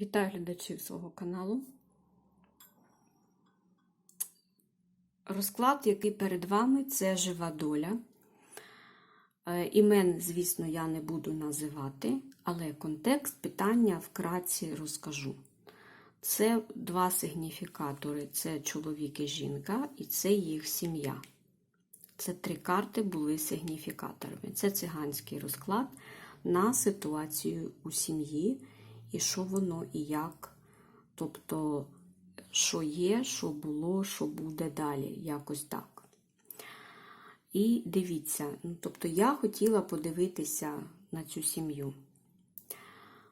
Вітаю глядачів свого каналу. Розклад, який перед вами, це жива доля. Е, Імен, звісно, я не буду називати, але контекст питання вкратці розкажу. Це два сигніфікатори: це чоловік і жінка, і це їх сім'я. Це три карти були сигніфікаторами. Це циганський розклад на ситуацію у сім'ї, і що воно і як. Тобто, що є, що було, що буде далі. Якось так. І дивіться, ну, тобто я хотіла подивитися на цю сім'ю.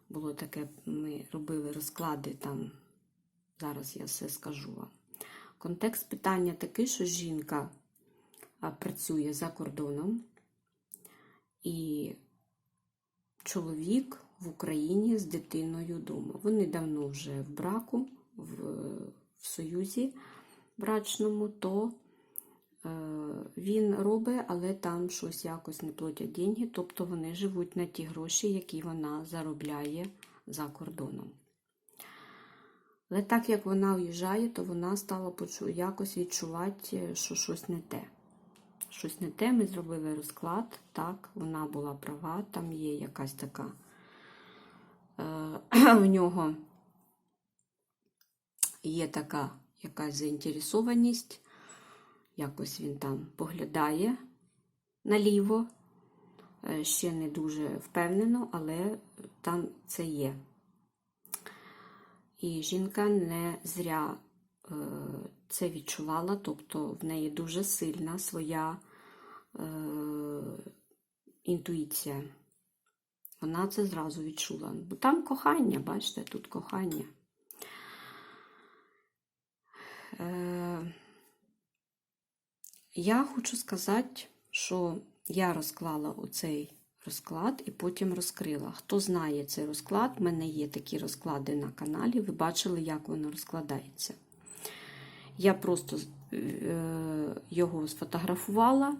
Було таке, ми робили розклади там, зараз я все скажу вам. Контекст питання такий, що жінка працює за кордоном, і чоловік в Україні з дитиною вдома. Вони давно вже в браку, в, в союзі брачному, то е, він робить, але там щось якось не платять деньги, тобто вони живуть на ті гроші, які вона заробляє за кордоном. Але так як вона уїжджає, то вона стала якось відчувати, що щось не те. Щось не те, ми зробили розклад, так, вона була права, там є якась така е, в нього є така якась заінтересованість, якось він там поглядає наліво, е, ще не дуже впевнено, але там це є. І жінка не зря е, це відчувала, тобто в неї дуже сильна своя е, інтуїція. Вона це зразу відчула. Бо там кохання, бачите, тут кохання. Е, я хочу сказати, що я розклала оцей розклад і потім розкрила. Хто знає цей розклад, в мене є такі розклади на каналі, ви бачили, як воно розкладається. Я просто е, його сфотографувала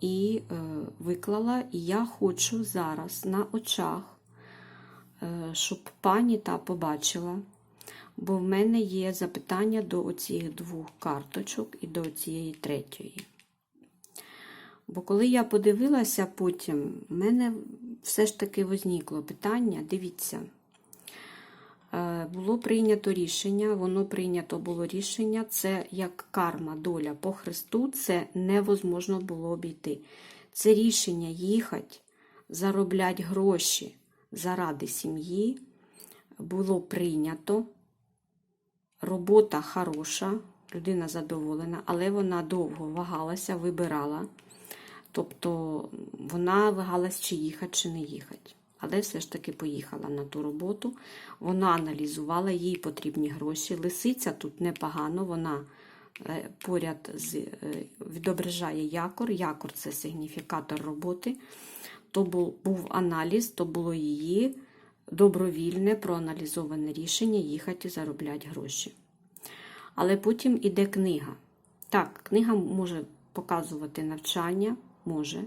і е, виклала, і я хочу зараз на очах, е, щоб пані та побачила, бо в мене є запитання до оцих двох карточок і до цієї третьої. Бо коли я подивилася потім, в мене все ж таки возникло питання, дивіться. Е, Було прийнято рішення, воно прийнято було рішення, це як карма, доля по Христу, це невозможно було обійти. Це рішення їхати, заробляти гроші заради сім'ї було прийнято. Робота хороша, людина задоволена, але вона довго вагалася, вибирала. Тобто вона вагалась, чи їхати, чи не їхати. Але все ж таки поїхала на ту роботу. Вона аналізувала, їй потрібні гроші. Лисиця тут непогано, вона е, поряд з, е, відображає якор. Якор це сигніфікатор роботи. То був, був аналіз, то було її добровільне, проаналізоване рішення їхати заробляти гроші. Але потім іде книга. Так, книга може показувати навчання, може.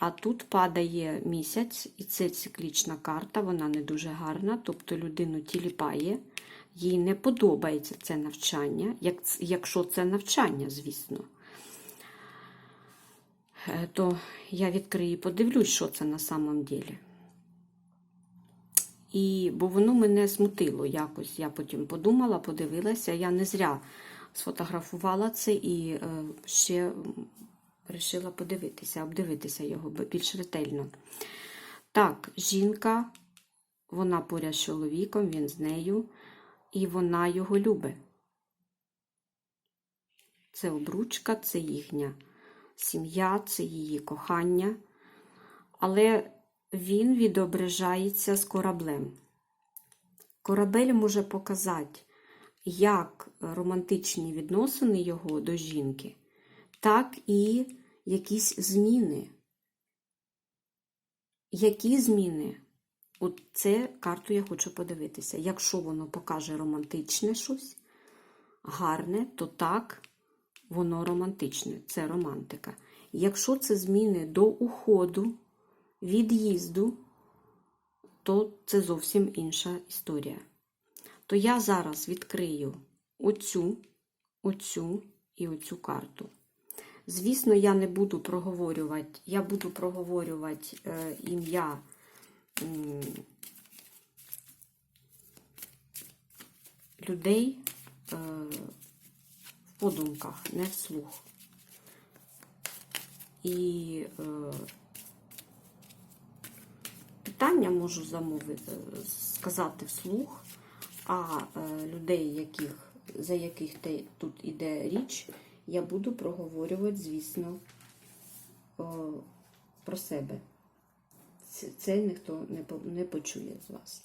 А тут падає місяць, і це циклічна карта, вона не дуже гарна, тобто людину тіліпає, їй не подобається це навчання, якщо це навчання, звісно. Е, То я відкрию і подивлюсь, що це на самом ділі. І, бо воно мене смутило якось. Я потім подумала, подивилася, я не зря сфотографувала це і е, ще вирішила подивитися, обдивитися його більш ретельно. Так, жінка, вона поряд з чоловіком, він з нею, і вона його любить. Це обручка, це їхня сім'я, це її кохання. Але він відображається з кораблем. Корабель може показати, як романтичні відносини його до жінки, так і якісь зміни. Які зміни? От це карту я хочу подивитися. Якщо воно покаже романтичне щось, гарне, то так, воно романтичне, це романтика. Якщо це зміни до уходу, від'їзду, то це зовсім інша історія. То я зараз відкрию оцю, оцю і оцю карту. Звісно, я не буду проговорювати, я буду проговорювати е, ім'я людей е, в подумках, не вслух. І е, питання можу замовити, сказати вслух, а людей, яких, за яких тут іде річ, я буду проговорювати, звісно, е, про себе. Це, ніхто не почує з вас.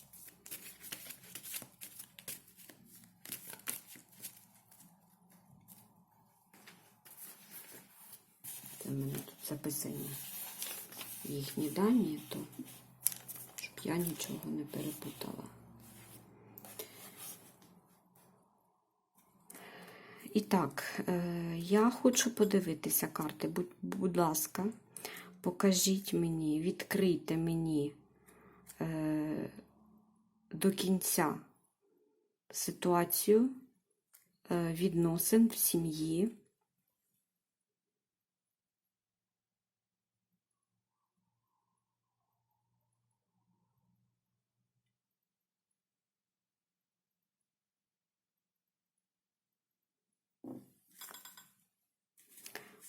Це в мене тут записані їхні дані, то щоб я нічого не перепутала. І так, е, я хочу подивитися карти. Будь, будь ласка, покажіть мені, відкрийте мені е, до кінця ситуацію е, відносин в сім'ї.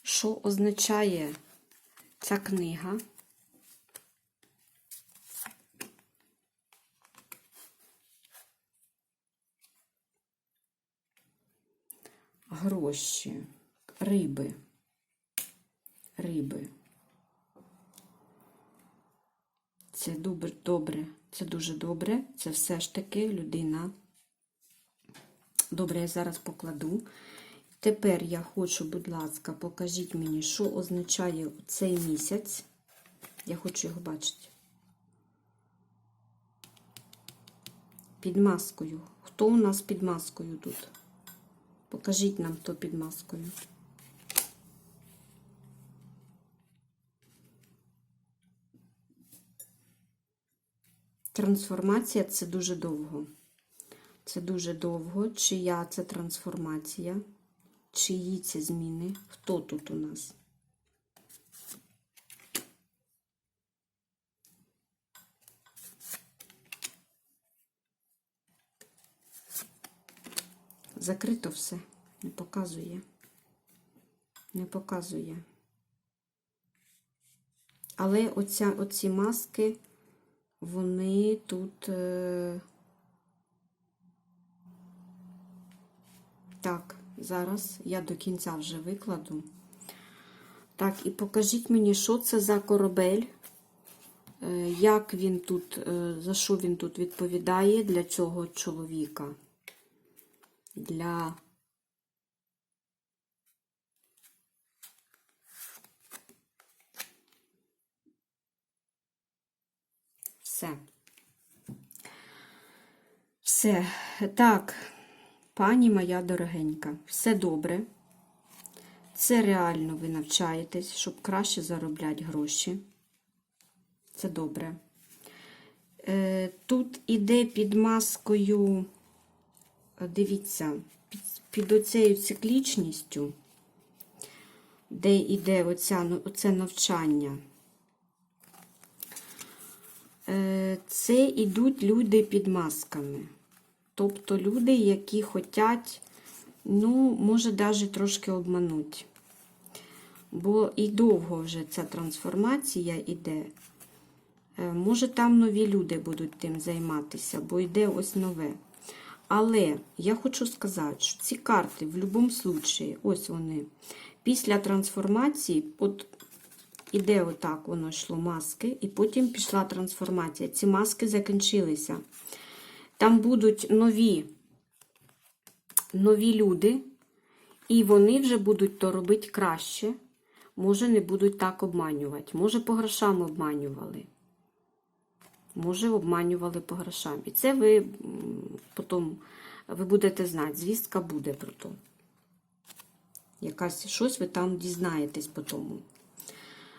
Що означає ця книга? Гроші, риби, риби. Це добре, добре, це дуже добре. Це все ж таки людина. Добре, я зараз покладу. Тепер я хочу, будь ласка, покажіть мені, що означає цей місяць. Я хочу його бачити. Під маскою. Хто у нас під маскою тут? Покажіть нам, хто під маскою. Трансформація це дуже довго. Це дуже довго. Чия це трансформація? Чиї це зміни? Хто тут у нас? Закрито все. Не показує. Не показує. Але оця, оці маски, вони тут. Е... Так, зараз я до кінця вже викладу. Так, і покажіть мені, що це за корабель, е, як він тут, е, за що він тут відповідає для цього чоловіка. Для все. Все. Так. Пані моя дорогенька, все добре. Це реально ви навчаєтесь, щоб краще заробляти гроші. Це добре. Е, Тут іде під маскою, е, дивіться, під, під оцею циклічністю, де йде оця, ну, оце навчання. Е, Це ідуть люди під масками. Тобто люди, які хочуть, ну, може, навіть трошки обманути. Бо і довго вже ця трансформація йде. Е, Може, там нові люди будуть тим займатися, бо йде ось нове. Але я хочу сказати, що ці карти в будь-якому випадку, ось вони, після трансформації, от іде отак, воно йшло маски, і потім пішла трансформація. Ці маски закінчилися. Там будуть нові, нові люди, і вони вже будуть то робити краще. Може, не будуть так обманювати. Може, по грошам обманювали. Може, обманювали по грошам. І це ви потім ви будете знати, звістка буде про то. Якась щось ви там дізнаєтесь по тому.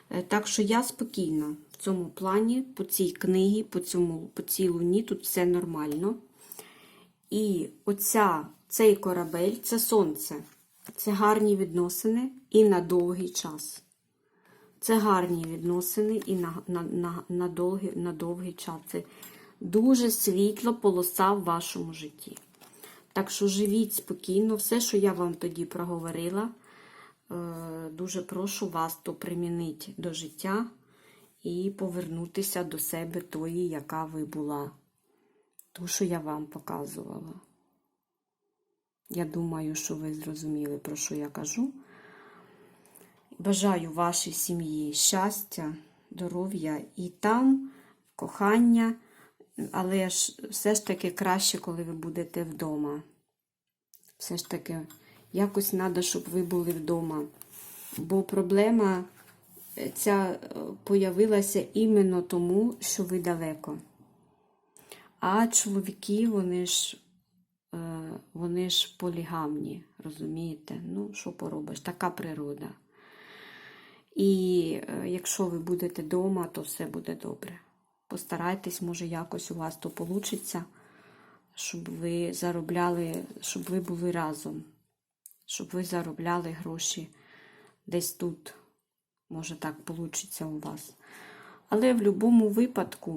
Е, Так що я спокійна. В цьому плані, по цій книгі, по, цьому, по цій луні, тут все нормально. І оця, цей корабель це сонце. Це гарні відносини і на довгий час. Це гарні відносини і на, на, на, на, довгий, на довгий час. Це дуже світла полоса в вашому житті. Так що живіть спокійно, все, що я вам тоді проговорила, е, дуже прошу вас то примінити до життя і повернутися до себе тої, яка ви була. Ту, що я вам показувала. Я думаю, що ви зрозуміли, про що я кажу. Бажаю вашій сім'ї щастя, здоров'я і там, кохання, але ж все ж таки краще, коли ви будете вдома. Все ж таки, якось треба, щоб ви були вдома. Бо проблема ця е, появилася іменно тому, що ви далеко. А чоловіки, вони ж, е, вони ж полігамні, розумієте? Ну, що поробиш, така природа. І е, якщо ви будете вдома, то все буде добре. Постарайтесь, може, якось у вас то вийде, щоб ви заробляли, щоб ви були разом, щоб ви заробляли гроші десь тут. Може, так вийде у вас. Але в будь-якому випадку,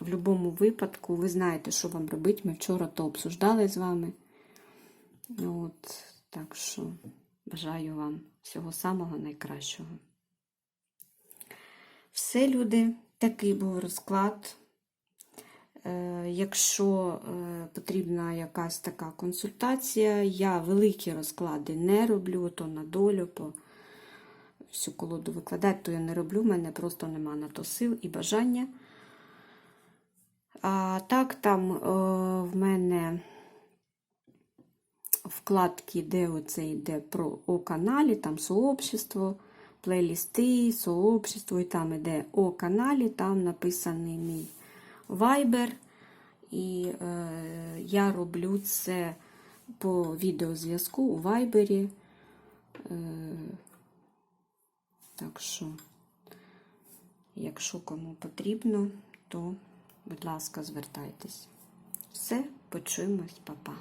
в будь-якому випадку, ви знаєте, що вам робити. Ми вчора то обсуждали з вами. От, так що бажаю вам всього самого найкращого. Все, люди, такий був розклад. Е, Якщо е, потрібна якась така консультація, я великі розклади не роблю, то на долю, по всю колоду викладати, то я не роблю, в мене просто нема на то сил і бажання. А так, там е, в мене вкладки, де оце йде про о каналі, там сообщество, плейлісти, сообщество, і там йде о каналі, там написаний мій Viber. І е, я роблю це по відеозв'язку у Viber. Е, так що, якщо кому потрібно, то, будь ласка, звертайтесь. Все, почуємось, па-па.